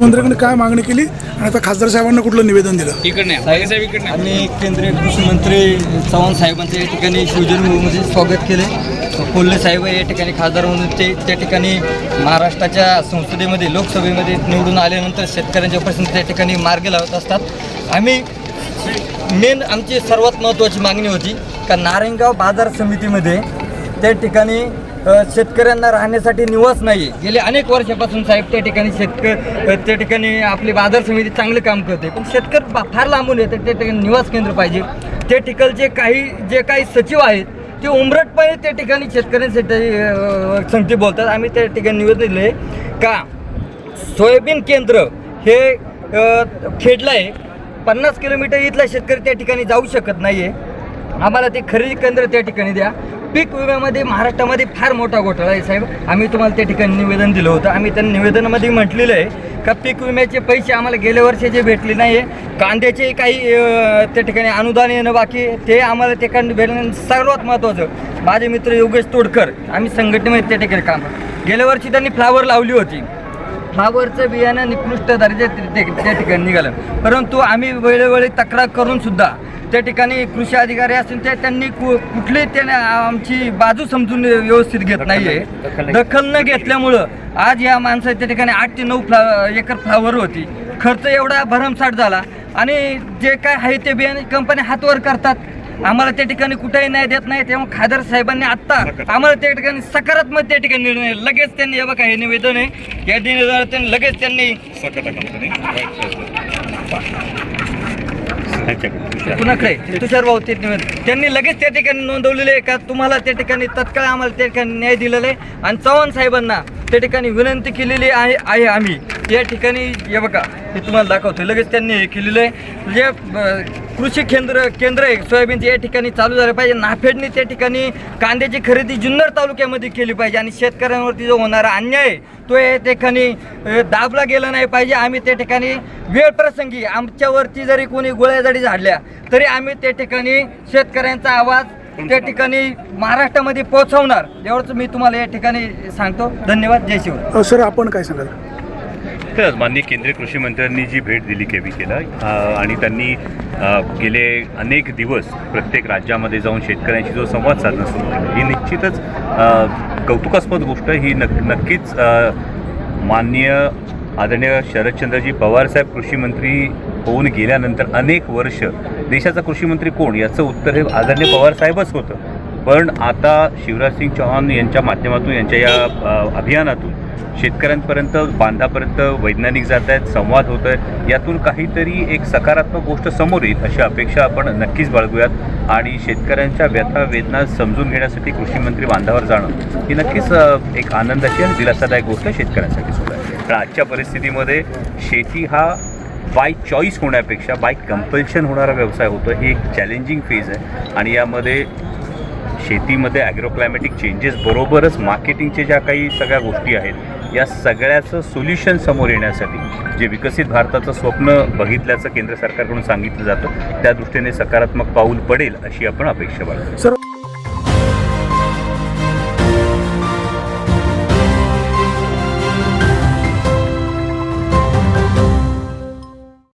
मंत्र्यांकडे काय मागणी केली आणि आता खासदार साहेबांना कुठलं निवेदन दिलं? इकडे आम्ही केंद्रीय कृषी मंत्री चव्हाण साहेबांचं या ठिकाणी शिवजन्मभूमीचे स्वागत केले. कोल्हे साहेब या ठिकाणी खासदार म्हणून ते त्या ठिकाणी महाराष्ट्राच्या संसदेमध्ये लोकसभेमध्ये निवडून आल्यानंतर शेतकऱ्यांच्या प्रश्न त्या ठिकाणी मार्गी लावत असतात. आम्ही मेन आमची सर्वात महत्त्वाची मागणी होती का नारायणगाव बाजार समितीमध्ये त्या ठिकाणी शेतकऱ्यांना राहण्यासाठी निवास नाही गेले अनेक वर्षापासून साहेब त्या ठिकाणी शेतकरी त्या ठिकाणी आपली बाजार समिती चांगलं काम करते. पण शेतकरी फार लांबून येतात त्या ठिकाणी निवास केंद्र पाहिजे. त्या ठिकाणचे काही जे काही सचिव आहेत ते उमरटपणे त्या ठिकाणी शेतकऱ्यांसाठी संगती बोलतात. आम्ही त्या ठिकाणी निवेदन दिले का सोयाबीन केंद्र हे खेडलं आहे. पन्नास किलोमीटर इथला शेतकरी त्या ठिकाणी जाऊ शकत नाही आहे आम्हाला ते खरेदी केंद्र त्या ठिकाणी द्या. पीक विम्यामध्ये महाराष्ट्रामध्ये फार मोठा घोटाळा आहे साहेब. आम्ही तुम्हाला त्या ठिकाणी निवेदन दिलं होतं. आम्ही त्या निवेदनामध्ये म्हटलेलं आहे का पीक विम्याचे पैसे आम्हाला गेल्या वर्षाचे भेटले नाही आहे कांद्याचे काही त्या ठिकाणी अनुदान येणं बाकी ते आम्हाला त्या ठिकाणी भेटणं सर्वात महत्त्वाचं. माझे मित्र योगेश तोडकर आम्ही संघटनेमध्ये त्या ठिकाणी काम गेल्या वर्षी त्यांनी फ्लावर लावली होती. फ्लावरचं बियाणं निकृष्ट दर्जा त्या ठिकाणी निघालं. परंतु आम्ही वेळोवेळी तक्रार करून सुद्धा त्या ठिकाणी कृषी अधिकारी असतील ते त्यांनी कुठली त्याने आमची बाजू समजून व्यवस्थित घेत नाहीये. दखल न घेतल्यामुळं आज या माणसाच्या त्या ठिकाणी आठ ते नऊ फ्ला एकर फ्लावर होती. खर्च एवढा भरमसाठ झाला. आणि जे काय आहे ते बियाणे कंपनी हातवर करतात. आम्हाला त्या ठिकाणी कुठेही नाही देत नाही. तेव्हा खादर साहेबांनी आत्ता आम्हाला त्या ठिकाणी सकारात्मक त्या ठिकाणी निर्णय लगेच त्यांनी हे बघा हे निवेदन आहे? या निवेदनात त्यांनी लगेच त्यांनी कुणाकडे तुषार भाऊ ते त्यांनी लगेच त्या ठिकाणी नोंदवलेले आहे का? तुम्हाला त्या ठिकाणी तत्काळ आम्हाला त्या ठिकाणी न्याय दिलेला आहे. आणि चव्हाण साहेबांना त्या ठिकाणी विनंती केलेली आहे आहे आम्ही. या ठिकाणी हे बघा हे तुम्हाला दाखवतो लगेच त्यांनी हे केलेलं आहे. म्हणजे, जे कृषी केंद्र केंद्र आहे. सोयाबीनचे या ठिकाणी चालू झालं पाहिजे. नाफेडने त्या ठिकाणी कांद्याची खरेदी जुन्नर तालुक्यामध्ये केली पाहिजे. आणि शेतकऱ्यांवरती जो होणारा अन्याय आहे तो या ठिकाणी दाबला गेला नाही पाहिजे. आम्ही त्या ठिकाणी वेळ प्रसंगी आमच्यावरती जरी कोणी गोळ्याजाडी झाडल्या तरी आम्ही त्या ठिकाणी शेतकऱ्यांचा आवाज त्या ठिकाणी महाराष्ट्रामध्ये पोहोचवणार एवढंच मी तुम्हाला या ठिकाणी सांगतो. धन्यवाद जय शिवराय अ, सर आपण काय सांगाल? तर माननीय केंद्रीय कृषी मंत्र्यांनी जी भेट दिली केविकेला अ, आणि त्यांनी गेले अनेक दिवस प्रत्येक राज्यामध्ये जाऊन शेतकऱ्यांशी जो संवाद साधणं सुरू केलं ही निश्चितच कौतुकास्पद गोष्ट ही नक् नक्कीच माननीय आदरणीय शरदचंद्रजी पवारसाहेब कृषी मंत्री होऊन गेल्यानंतर अनेक वर्ष देशाचा कृषीमंत्री कोण याचं उत्तर हे आदरणीय पवारसाहेबच होतं. पण आता शिवराजसिंग चौहान यांच्या माध्यमातून यांच्या या अभियानातून शेतकऱ्यांपर्यंत बांधापर्यंत वैज्ञानिक जात आहेत संवाद होत आहे यातून काहीतरी एक सकारात्मक गोष्ट समोर येईल अशी अपेक्षा आपण नक्कीच बाळगूयात. आणि शेतकऱ्यांच्या व्यथा वेदना समजून घेण्यासाठी कृषीमंत्री बांधावर जाणं ही नक्कीच एक आनंदाची आणि दिलासादायक गोष्ट शेतकऱ्यांसाठी सुद्धा आहे. कारण आजच्या परिस्थितीमध्ये शेती हा बाय चॉईस होण्यापेक्षा बाय कंपल्शन होणारा व्यवसाय होतो. ही एक चॅलेंजिंग फेज आहे. आणि यामध्ये शेतीमध्ये ॲग्रोक्लायमॅटिक चेंजेस बरोबरच मार्केटिंगच्या ज्या काही सगळ्या गोष्टी आहेत या सगळ्याचं सोल्युशन समोर येण्यासाठी जे विकसित भारताचं स्वप्न बघितल्याचं केंद्र सरकारकडून सांगितलं जातं त्या दृष्टीने सकारात्मक पाऊल पडेल अशी आपण अपेक्षा बाळगतो. सर